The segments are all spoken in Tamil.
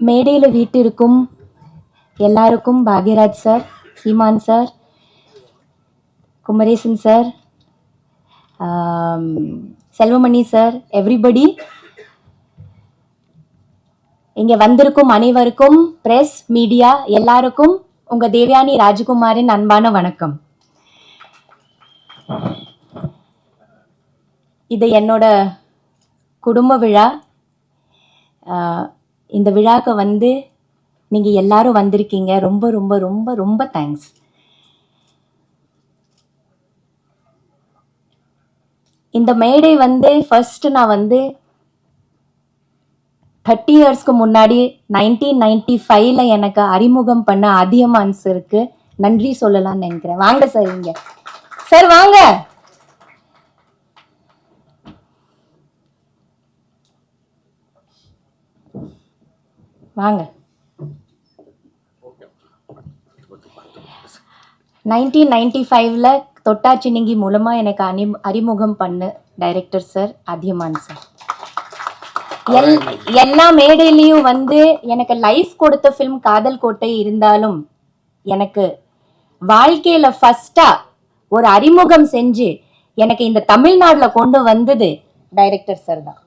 மேடையில் வீட்டிற்கும் எல்லாருக்கும் Bhagyaraj sir Seeman sir Kumaresan sir Selvamani sir everybody இங்கே வந்திருக்கும் அனைவருக்கும் பிரஸ் மீடியா எல்லாருக்கும் உங்கள் தேவயானி ராஜகுமாரின் அன்பான வணக்கம். இது என்னோட குடும்ப விழா. இந்த விழாக்கு வந்து நீங்கள் எல்லாரும் வந்திருக்கீங்க. ரொம்ப ரொம்ப ரொம்ப ரொம்ப தேங்க்ஸ் இந்த மேடை வந்து ஃபர்ஸ்ட் நான் வந்து தேர்ட்டி இயர்ஸ்க்கு முன்னாடி நைன்டீன் நைன்டி ஃபைவ்ல எனக்கு அறிமுகம் பண்ண அதியமான் இருக்கு நன்றி சொல்லலாம்னு நினைக்கிறேன். வாங்க சார் இங்க. சார் வாங்க. வாங்க. நைன்டீன் நைன்டி ஃபைவ்ல தொட்டாச்சினிங்கி மூலமா எனக்கு அனி அறிமுகம் பண்ணு டைரக்டர் சார் அதியமான் சார் எல் எல்லா மேடையிலையும் வந்து எனக்கு லைஃப் கொடுத்த ஃபிலிம் காதல் கோட்டை இருந்தாலும் எனக்கு வாழ்க்கையில ஃபர்ஸ்டா ஒரு அறிமுகம் செஞ்சு எனக்கு இந்த தமிழ்நாட்டில் கொண்டு வந்தது டைரக்டர் சார் தான்.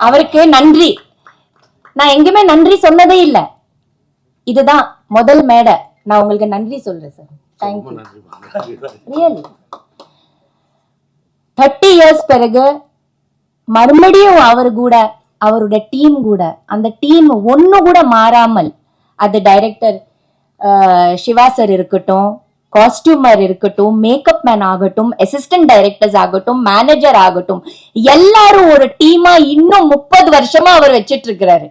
அவருக்கு நன்றி. நான் எங்கேயுமே நன்றி சொன்னதே இல்லை. இதுதான் முதல் மேடை. நான் உங்களுக்கு நன்றி சொல்றேன் sir thank you really thirty years பிறகு மறுபடியும் அவர் கூட அவரோட டீம் கூட அந்த டீம் ஒண்ணு கூட மாறாமல் அது டைரக்டர் சிவா சார் இருக்கட்டும் காஸ்டியூமர் இருக்கட்டும் மேக்கப் மேன் ஆகட்டும் அசிஸ்டன்ட் டைரக்டர்ஸ் ஆகட்டும் மேனேஜர் ஆகட்டும் எல்லாரும் ஒரு டீமா இன்னும் முப்பது வருஷமா அவர் வச்சிட்டு இருக்கிறாரு.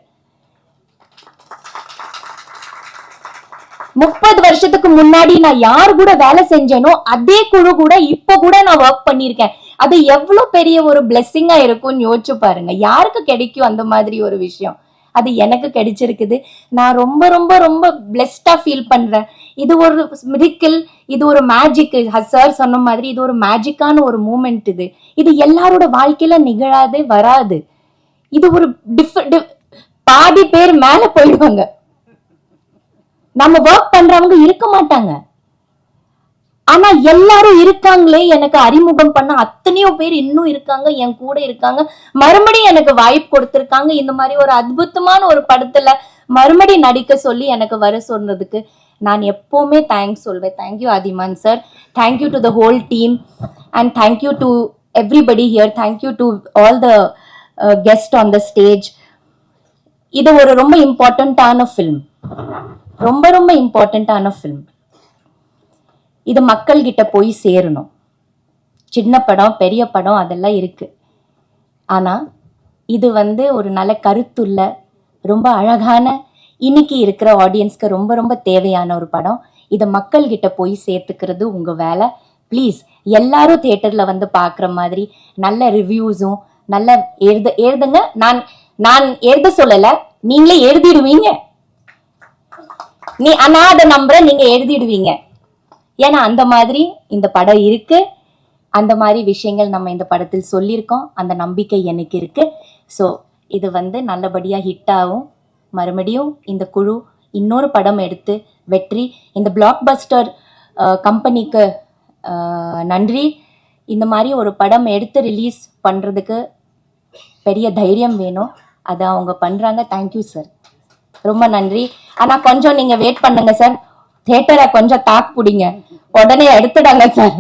முப்பது வருஷத்துக்கு முன்னாடி நான் யார் கூட வேலை செஞ்சேனோ அதே குழு கூட இப்ப கூட நான் ஒர்க் பண்ணியிருக்கேன். அது எவ்வளவு பெரிய ஒரு பிளெஸ்ஸிங்கா இருக்கும்னு யோசிச்சு பாருங்க. யாருக்கு கிடைக்கும் அந்த மாதிரி ஒரு விஷயம்? அது எனக்கு கிடைச்சிருக்குது. நான் ரொம்ப ரொம்ப ரொம்ப பிளெஸ்டா ஃபீல் பண்றேன். இது ஒரு மிரிக்கல் இது ஒரு மேஜிக் சார் சொன்ன மாதிரி இது ஒரு மேஜிக்கான ஒரு மூமெண்ட் இது. இது எல்லாரோட வாழ்க்கையில நிகழாது வராது. இது ஒரு டிஃப பாதி பேர் மேல போயிடுவாங்க. நம்ம ஒர்க் பண்றவங்க இருக்க மாட்டாங்க. ஆனா எல்லாரும் இருக்காங்களே எனக்கு அறிமுகம் பண்ண அத்தனையோ பேர் இன்னும் இருக்காங்க என் கூட இருக்காங்க. மறுபடியும் எனக்கு வாய்ப்பு கொடுத்துருக்காங்க. இந்த மாதிரி ஒரு அற்புதமான ஒரு படத்துல மறுபடி நடிக்க சொல்லி எனக்கு வர சொன்னதுக்கு நான் எப்போவுமே தேங்க்ஸ் சொல்வேன். Thank you Athiyaman sir thank you to the whole team and thank you to everybody here thank you to all the guest on the stage இது ஒரு ரொம்ப இம்பார்ட்டண்ட்டான ஃபில்ம் ரொம்ப ரொம்ப இம்பார்ட்டண்ட்டான ஃபில்ம் இது மக்கள் கிட்ட போய் சேரணும். சின்ன படம் பெரிய படம் அதெல்லாம் இருக்குது ஆனால் இது வந்து ஒரு நல்ல கருத்துள்ள ரொம்ப அழகான இன்னைக்கு இருக்கிற ஆடியன்ஸ்க்கு ரொம்ப ரொம்ப தேவையான ஒரு படம். இதை மக்கள் கிட்ட போய் சேர்த்துக்கிறது உங்கள் வேலை. ப்ளீஸ் எல்லாரும் தியேட்டரில் வந்து பார்க்குற மாதிரி நல்ல ரிவ்யூஸும் நல்ல எழுத எழுதுங்க. நான் நான் எழுத சொல்லலை நீங்களே எழுதிடுவீங்க. நீ அநாத அதை நீங்க எழுதிடுவீங்க. ஏன்னா அந்த மாதிரி இந்த படம் இருக்கு. அந்த மாதிரி விஷயங்கள் நம்ம இந்த படத்தில் சொல்லியிருக்கோம். அந்த நம்பிக்கை எனக்கு இருக்கு. ஸோ இது வந்து நல்லபடியாக ஹிட் ஆகும். மறுபடியும் இந்த குழு இன்னொரு படம் எடுத்து வெற்றி. இந்த பிளாக் பஸ்டர் கம்பெனிக்கு நன்றி. இந்த மாதிரி ஒரு படம் எடுத்து ரிலீஸ் பண்ணுறதுக்கு பெரிய தைரியம் வேணும். அதை அவங்க பண்ணுறாங்க தேங்க்யூ சார் ரொம்ப நன்றி. ஆனா கொஞ்சம் நீங்க வெயிட் பண்ணுங்க சார் தேட்டரை கொஞ்சம் தாக்கு பிடிங்க. உடனே எடுத்துடாங்க சார்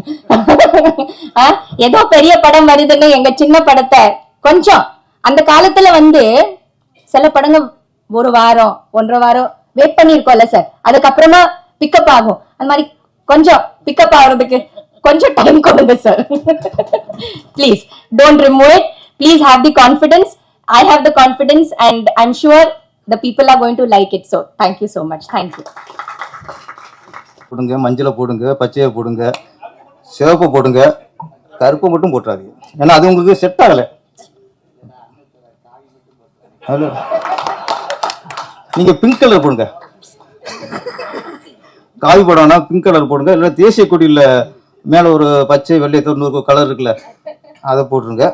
ஏதோ பெரிய படம் வருதுன்னு எங்க சின்ன படத்தை. கொஞ்சம். அந்த காலத்துல வந்து சில படங்கள் ஒரு வாரம் ஒன்றரை வாரம் வெயிட் பண்ணிருக்கோம்ல சார் அதுக்கப்புறமா பிக்கப் ஆகும். அந்த மாதிரி கொஞ்சம் பிக்கப் ஆகுறதுக்கு கொஞ்சம் டைம் கொடுங்க sir please don't remove it please have the confidence I have the confidence and I'm sure the people are going to like it so thank you so much thank you போடுங்க மஞ்சளை போடுங்க பச்சையை போடுங்க சிவப்பு போடுங்க கருப்பு மட்டும் போட்டுறாதீங்க. ஏன்னா அது உங்களுக்கு செட் ஆகலை. ஹலோ நீங்கள் பிங்க் கலர் போடுங்க. காவி படம்னா பிங்க் கலர் போடுங்க. இல்லை தேசிய கொடியில் மேலே ஒரு பச்சை வெள்ளை தொண்ணூறு கலர் இருக்குல்ல அதை போட்டுருங்க.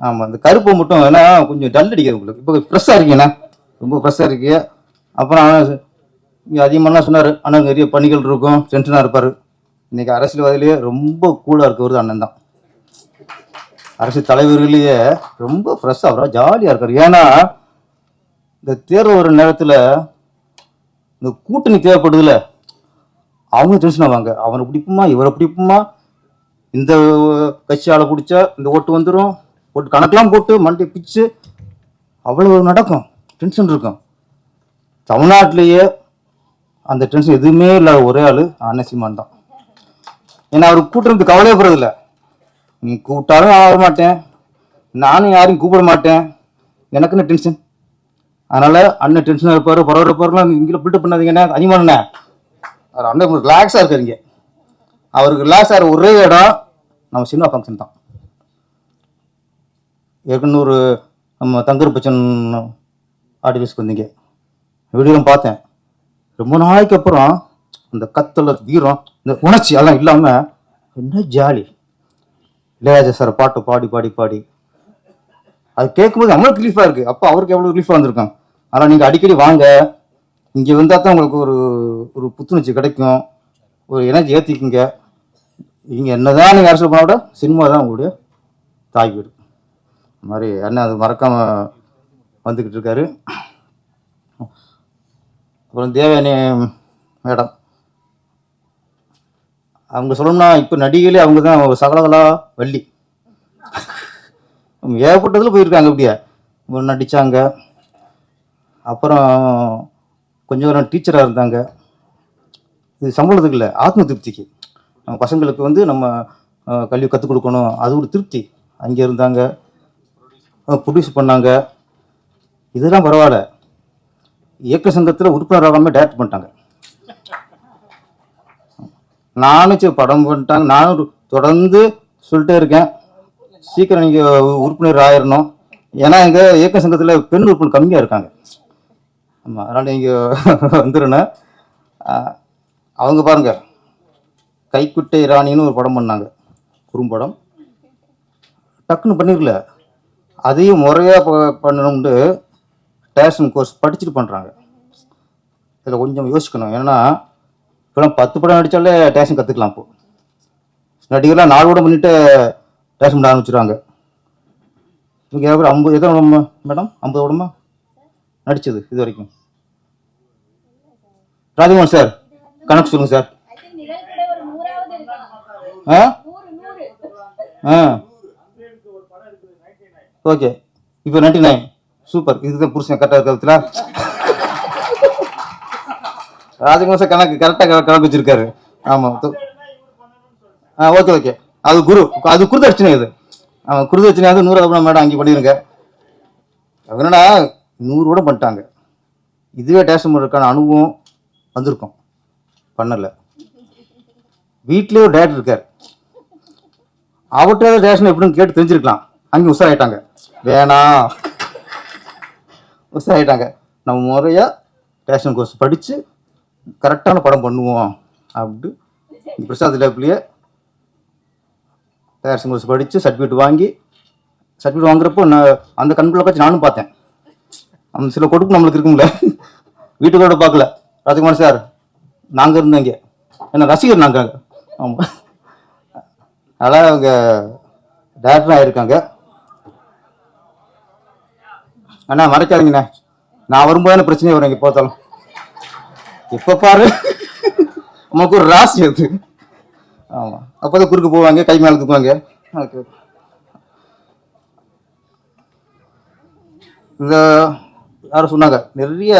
ஆமாம் இந்த கருப்பு மட்டும் வேணா கொஞ்சம் டல் அடிக்காது உங்களுக்கு. இப்போ ஃப்ரெஷ்ஷாக இருக்கீங்கண்ணா. ரொம்ப ஃப்ரெஷ்ஷாக இருக்கு. அப்புறம் இங்கே அதிகமாகலாம் சொன்னார் ஆனால் நிறைய பணிகள் இருக்கும் டென்ஷனாக இருப்பார். இன்றைக்கி அரசியல்வாதிலேயே ரொம்ப கூலாக இருக்கிறது அண்ணன் தான். அரசியல் தலைவர்களையே ரொம்ப ஃப்ரெஷ்ஷாக அவராக ஜாலியாக இருக்கார். ஏன்னா இந்த தேர்வு ஒரு நேரத்தில் இந்த கூட்டணி தேவைப்படுதுல அவங்க டென்ஷன் ஆவாங்க. அவனை பிடிப்புமா இவரை பிடிப்புமா இந்த கட்சியால் பிடிச்சா இந்த ஓட்டு வந்துடும் ஓட்டு கணக்கெலாம் போட்டு மண்டை பிச்சு அவ்வளோ நடக்கும். டென்ஷன் இருக்கும். தமிழ்நாட்டிலேயே அந்த டென்ஷன் எதுவுமே இல்லாத ஒரே ஆள் அண்ணன் தான். ஏன்னா அவர் கூட்டுறது கவலையே இல்லை நீ கூப்பிட்டாலும் நான் வர மாட்டேன். நானும் யாரையும் கூப்பிட மாட்டேன். எனக்குன்னு டென்ஷன் அதனால அண்ணன் டென்ஷனாக இருப்பார் பரவாயில்ல இருப்பாருலாம் இங்கே பில்டப் பண்ணாதீங்கண்ணே அதிகமானண்ணே அவர் அண்ணன் ரிலாக்ஸாக இருக்காருங்க அவருக்கு ரிலாக்ஸ் ஆகிற ஒரே இடம் நம்ம சினிமா ஃபங்க்ஷன் தான். ஏற்கனவே ஒரு நம்ம தங்கர் பச்சன் ஆர்டிஃபிஸ்க்கு வந்தீங்க. வீடியோலாம் பார்த்தேன். ரொம்ப நாளைக்கு அப்புறம் அந்த கத்தல வீரம் இந்த உணர்ச்சி அதெல்லாம் இல்லாமல் என்ன ஜாலி. இளையராஜா சார் பாட்டு பாடி பாடி பாடி. அது கேட்கும்போது நம்மளுக்கு ரிலீஃபாக இருக்குது அப்போ அவருக்கு எவ்வளோ ரிலீஃபாக வந்திருக்கும் ஆனால் நீங்கள் அடிக்கடி வாங்க. இங்கே வந்தால் தான் உங்களுக்கு ஒரு ஒரு புத்துணர்ச்சி கிடைக்கும். ஒரு எனர்ஜி ஏற்றிக்குங்க இங்கே என்னதான் நீங்கள் அரசியல் பண்ண விட சினிமா தான் உங்களுடைய தாய் வீடு. இந்த மாதிரி அண்ணன் அது மறக்காமல் வந்துக்கிட்டு இருக்காரு அப்புறம் தேவயானி மேடம். அவங்க சொல்லணும்னா இப்போ நடிகையிலே அவங்க தான் சகலகலா வள்ளி. ஏகப்பட்டதில் போயிருக்காங்க அப்படியே நடித்தாங்க அப்புறம் கொஞ்சம் நேரம் டீச்சராக இருந்தாங்க. இது சம்பளத்துக்கு இல்லை ஆத்ம திருப்திக்கு நம்ம பசங்களுக்கு வந்து நம்ம கல்வி கற்றுக் கொடுக்கணும். அது ஒரு திருப்தி. அங்கே இருந்தாங்க. ப்ரொடியூஸ் பண்ணாங்க. இதெல்லாம் பரவாயில்ல. இயக்க சங்கத்தில் உறுப்பினர் ஆகாமல் டேரக்ட் பண்ணிட்டாங்க. நானும் சரி படம் பண்ணிட்டாங்க. நானும் தொடர்ந்து சொல்லிட்டே இருக்கேன். சீக்கிரம் நீங்கள் உறுப்பினர் ஆயிரணும். ஏன்னா எங்கள் இயக்க சங்கத்தில் பெண் உறுப்பினர் கம்மியாக இருக்காங்க. ஆமாம் அதனால் நீங்கள் வந்துடுனேன் அவங்க பாருங்க. கைக்குட்டை ராணின்னு ஒரு படம் பண்ணாங்க. குறும்படம் டக்குன்னு பண்ணிடல அதையும் முறையாக பண்ணணும்னு டேஷன் கோர்ஸ் படிச்சுட்டு பண்ணுறாங்க இதில் கொஞ்சம் யோசிக்கணும். ஏன்னா இப்போலாம் பத்து படம் நடித்தாலே டேஷன் கற்றுக்கலாம் இப்போ. நடிகர்லாம் நாலு படம் பண்ணிட்டு டேஷன் பண்ண ஆரம்பிச்சிடுவாங்க இங்கே எவ்வளோ ஐம்பது எத்தனை உடம்பு மேடம்? ஐம்பது படமா? நடித்தது இது வரைக்கும். ராஜமோகன் சார் கணக்கு சொல்லுங்கள் சார். ஆ? ஆ. ஓகே. இப்போ நைன்டி நைன். சூப்பர். இதுதான் புருஷன் கரெக்டாக இருக்கிறதுல ராஜகுமார் கணக்கு கரெக்டாக கணக்கு வச்சிருக்காரு ஆமாம் ஆ ஓகே ஓகே. அது குரு அது குருது அர்ச்சனை இது. ஆமாம் குருது அர்ச்சனை வந்து நூறு அப்புறம் மேடம் அங்கே பண்ணிடுங்க என்னடா நூறு கூட பண்ணிட்டாங்க. இதுவே டேஷன் பண்ணுறதுக்கான அனுபவம் வந்திருக்கும். பண்ணலை. வீட்லேயே ஒரு டேட் இருக்கார். அவர்கிட்ட ரேஷன் எப்படின்னு கேட்டு தெரிஞ்சிருக்கலாம். அங்கே உஷாராயிட்டாங்க. வேணாம். உஷாராயிட்டாங்க நம்ம முறையாக ரேஷன் கோர்ஸ் படித்து கரெக்டான படம் பண்ணுவோம் அப்படின்ட்டு இங்க பிரசாத் லேப்லேயே ரேஷன் கோர்ஸ் படித்து சர்டிஃபிகேட் வாங்கி சர்டிஃபிகேட் வாங்குறப்போ நான் அந்த கண்குள்ள வச்சு நானும் பார்த்தேன். அந்த சில கொடுப்பு நம்மளுக்கு இருக்கும்ல. வீட்டுக்கூட பார்க்கல. ராஜகுமார் சார் நாங்கள் இருந்தோம் இங்கே. ஏன்னா ரசிகர் நாங்கள் ஆமாம் அதனால் அவங்க டேரக்டராக ஆகியிருக்காங்க அண்ணா மறைக்காதீங்கண்ணே. நான் வரும்போது பிரச்சனை வரும் இங்கே பார்த்தாலும். இப்போ பாரு. நமக்கு ஒரு ராசி அது. ஆமாம் அப்போ தான் குறுக்கு போவாங்க கை மேலே தூக்குவாங்க. ஓகே இந்த யாரும் சொன்னாங்க நிறைய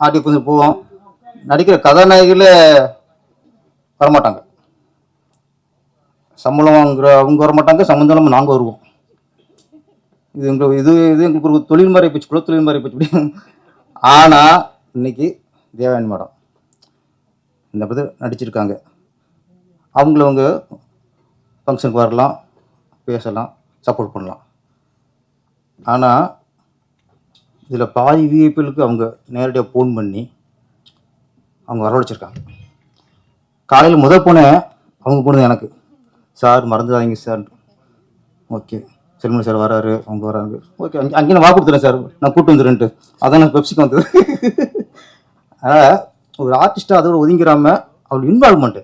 ஆட்டி கொஞ்சம் போவோம். நடிக்கிற கதாநாயகிகளே வரமாட்டாங்க. சம்பளம் அவங்க வரமாட்டாங்க சம்பந்தம் நாங்கள் வருவோம். இது எங்களுக்கு இது இது எங்களுக்கு ஒரு தொழில்முறை மாதிரி போச்சு குல தொழில் மாதிரி ஆனால் இன்னைக்கு தேவயானி மேடம். இந்த பற்றி நடிச்சிருக்காங்க. அவங்களவங்க ஃபங்க்ஷனுக்கு வரலாம் பேசலாம் சப்போர்ட் பண்ணலாம். ஆனால் இதில் பாதி விஐபிகளுக்கு அவங்க நேரடியாக ஃபோன் பண்ணி அவங்க வரவழைச்சிருக்காங்க. காலையில் முதல் போனேன் அவங்க போனது எனக்கு. சார் மறந்துடாதீங்க சார். ஓகே. செல்மணி சார் வராரு அவங்க வராங்க. ஓகே அங்கே அங்கே நான் வா கொடுத்துறேன் சார். நான் கூட்டு வந்துடுறேன்ட்டு. அதான் நான் பெப்சிக்கு வந்தது. அதனால் ஒரு ஆர்டிஸ்ட்டாக அதோட ஒதுங்கிறாம அவள் இன்வால்மெண்ட்டு